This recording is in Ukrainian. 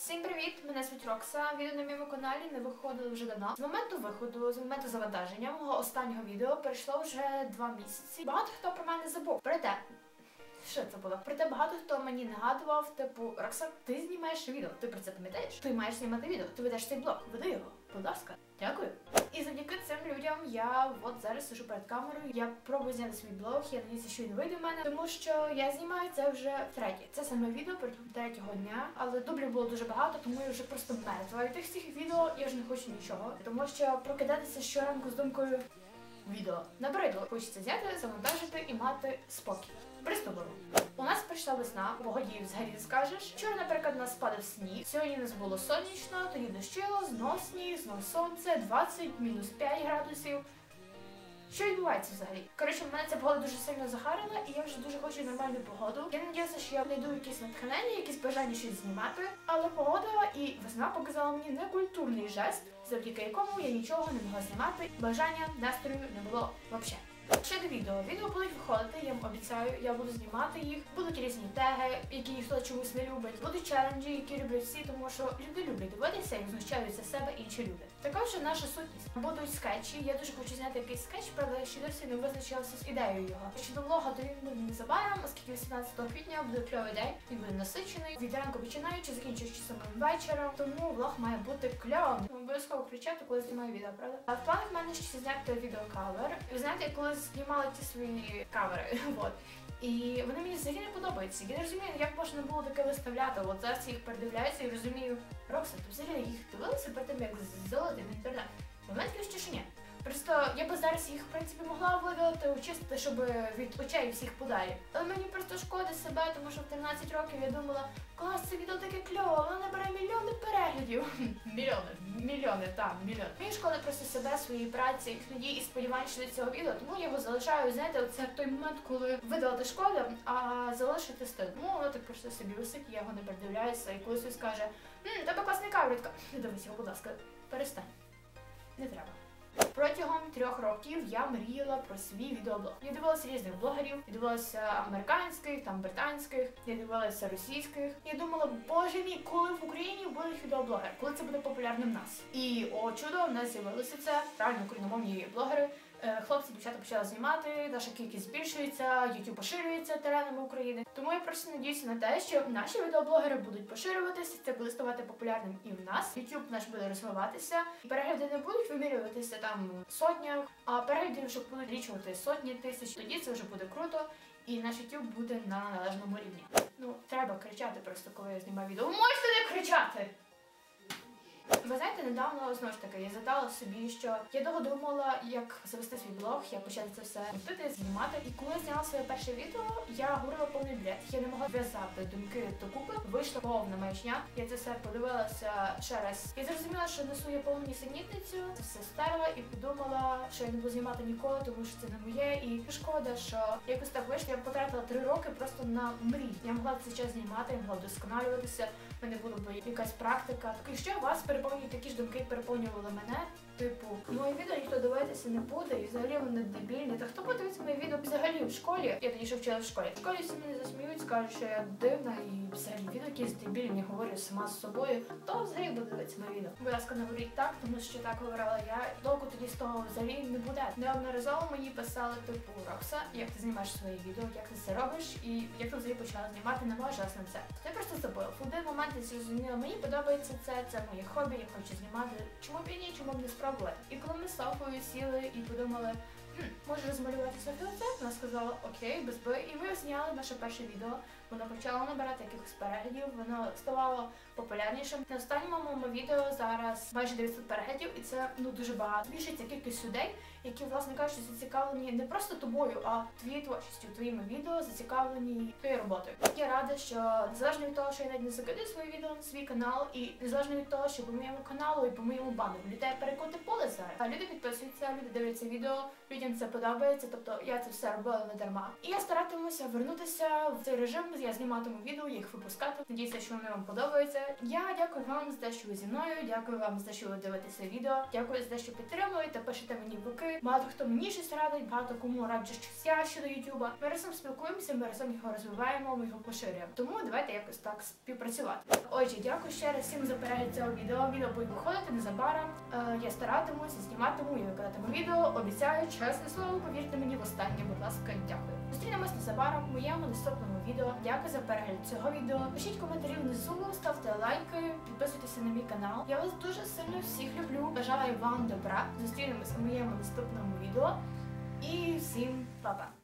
Всім привіт! Мене звуть Рокса. Відео на моєму каналі не виходило вже давно. З моменту виходу, з моменту завантаження мого останнього відео пройшло вже два місяці. Багато хто про мене забув. Проте, що це було? Проте багато хто мені нагадував, типу, Рокса, ти знімаєш відео. Ти про це пам'ятаєш? Ти маєш знімати відео. Ти ведеш цей блог. Веди його. Будь ласка, дякую. І завдяки цим людям я от зараз сижу перед камерою. Я пробую зняти свій блог. Я надіюся, що він вийде в мене, тому що я знімаю це вже втретє. Це саме відео третього дня, але дублів було дуже багато, тому я вже просто мертва. І тих всіх відео я вже не хочу нічого, тому що прокидатися щоранку з думкою. Відео набридло. Хочеться взяти, завантажити і мати спокій. Приступимо. У нас прийшла весна, у погоді взагалі не скажеш. Вчора, наприклад, нас падав сніг. Сьогодні нас було сонячно, тоді дощило, знов сніг, знов сонце, 20, мінус 5 градусів. Що відбувається взагалі? Коротше, мене ця погода дуже сильно захарила, і я вже дуже хочу нормальну погоду. Я надіюся, що я знайду якісь натхнення, якісь бажання щось знімати. Але погода і весна показала мені некультурний жест, завдяки якому я нічого не могла знімати. Бажання настрою не було взагалі. Ще до відео. Відео будуть виходити, я вам обіцяю, я буду знімати їх. Будуть різні теги, які ніхто чомусь не любить. Будуть челенджі, які люблять всі, тому що люди люблять дивитися і знущаються себе інші люди. Також наша сутність. Будуть скетчі. Я дуже хочу зняти якийсь скетч, правда, ще досі не визначилася з ідеєю його. Щодо влога, то він буде незабаром, оскільки 18 квітня буде кльовий день, він буде насичений. Від ранку починаючи, закінчуючи самим вечором. Тому влог має бути кльовим. Обов'язково кричати, коли знімаю відео, правда? А в планах в мене ще зняти відеокавер. Ви знаєте, коли знімала ті свої кавери, от. І вони мені взагалі не подобаються. Я не розумію, як можна було таке виставляти. От зараз їх передивляюся і розумію, Рокса, ти взагалі їх дивилася перед тим, як залити в інтернет. Таке ще ні. Просто я би зараз їх в принципі могла видалити, очистити, щоб від очей всіх подалі. Але мені просто шкода себе, тому що в 13 років я думала, клас, це відео таке кльове, Мільйони, мільйони, так, мільйони. Мені шкода просто себе, своєї праці, надії і сподівань щодо цього відео, тому я його залишаю, знаєте, це той момент, коли видалити шкода, а залишити стиль. Ну, воно так просто собі висить, я його не передивляюся, і колись він скаже, «Ммм, тебе класний каврітка. Дивись його, будь ласка, перестань. Не треба. Протягом трьох років я мріяла про свій відеоблог. Я дивилася різних блогерів, я дивилася американських, там британських, я дивилася російських. Я думала, боже мій, коли в Україні будуть відеоблогери, коли це буде популярним в нас. І о чудо, в нас з'явилося це реально україномовні блогери. Е, Хлопці, дівчата почали знімати, наша кількість збільшується, YouTube поширюється теренами України. Тому я просто надіюся на те, що наші відеоблогери будуть поширюватися, це буде ставати популярним і в нас. YouTube наш буде розвиватися, і перегляди не будуть вимірюватися там сотнях, а перегляди вже будуть лічувати сотні тисяч. Тоді це вже буде круто, і наш YouTube буде на належному рівні. Ну треба кричати просто, коли я знімаю відео. Можете не кричати! Ви знаєте, недавно знову ж таки я задала собі, що я довго думала, як завести свій блог, як почати це все робити, знімати. І коли я зняла своє перше відео, я говорила повний бред. Я не могла зв'язати думки докупи. Вийшла повна маячня. Я це все подивилася ще раз. Я зрозуміла, що несу я повну нісенітницю, це все стерла і подумала, що я не буду знімати ніколи, тому що це не моє. І шкода, що якось так вийшло. Я потратила три роки просто на мрій. Я могла цей час знімати, я могла вдосконалюватися. Мене була б якась практика. Так якщо вас переповнюють такі ж думки, переповнювали мене. Типу, моє відео ніхто дивитися не буде, і взагалі вони дебільні. Та хто подивиться моє відео взагалі в школі? Я тоді ще вчила в школі. В школі всі мене засміють, скажуть, що я дивна і взагалі відео якісь дебільні, говорю сама з собою. Хто взагалі буде дивитися моє відео? Будь ласка, не говоріть так, тому що так говорила я. Толку тоді з того взагалі не буде. Неодноразово мені писали типу Рокса, як ти знімаєш своє відео, як ти це робиш, і як ти взагалі почала знімати, не можеш на це. Я просто забула. В один момент я зрозуміла, мені подобається це, це моє хобі, я хочу знімати. Чому б і ні, чому б не спробувати? І коли ми з Софою сіли і подумали, може розмалювати Софію це, вона сказала окей, без би. І ми зняли наше перше відео. Воно почало набирати якихось переглядів, воно ставало популярнішим. На останньому моєму відео зараз майже 900 переглядів, і це ну дуже багато. Збільшиться кількість людей, які, власне кажучи, зацікавлені не просто тобою, а твоєю творчістю, твоїми відео, зацікавлені твоєю роботою. Я рада, що незалежно від того, що я навіть не закидаю свої відео на свій канал, і незалежно від того, що по моєму каналу і по моєму бану літає перекоти поле зараз. А люди підписуються, люди дивляться відео, людям це подобається. Тобто я це все робила не дарма. І я старатимуся вернутися в цей режим я зніматиму відео, їх випускати. Надіюся, що вони вам подобаються. Я дякую вам за те, що ви зі мною. Дякую вам за те, що ви дивитеся відео. Дякую за те, що підтримуєте, пишете мені боки. Багато хто мені щось радить, багато кому раджу щось я щодо Ютуба. Ми разом спілкуємося, ми разом його розвиваємо, ми його поширюємо. Тому давайте якось так співпрацювати. Отже, дякую ще раз всім за перегляд цього відео. Відео буде виходити незабаром. Е, я старатимуся, зніматиму і викладатиму відео. Обіцяю, чесне слово, повірте мені в останнє, будь ласка, дякую. Зустрінемось незабаром в моєму наступному відео. Дякую за перегляд цього відео. Пишіть коментарі внизу, ставте лайки, підписуйтеся на мій канал. Я вас дуже сильно всіх люблю. Бажаю вам добра. Зустрінемось у моєму наступному відео. І всім па-па!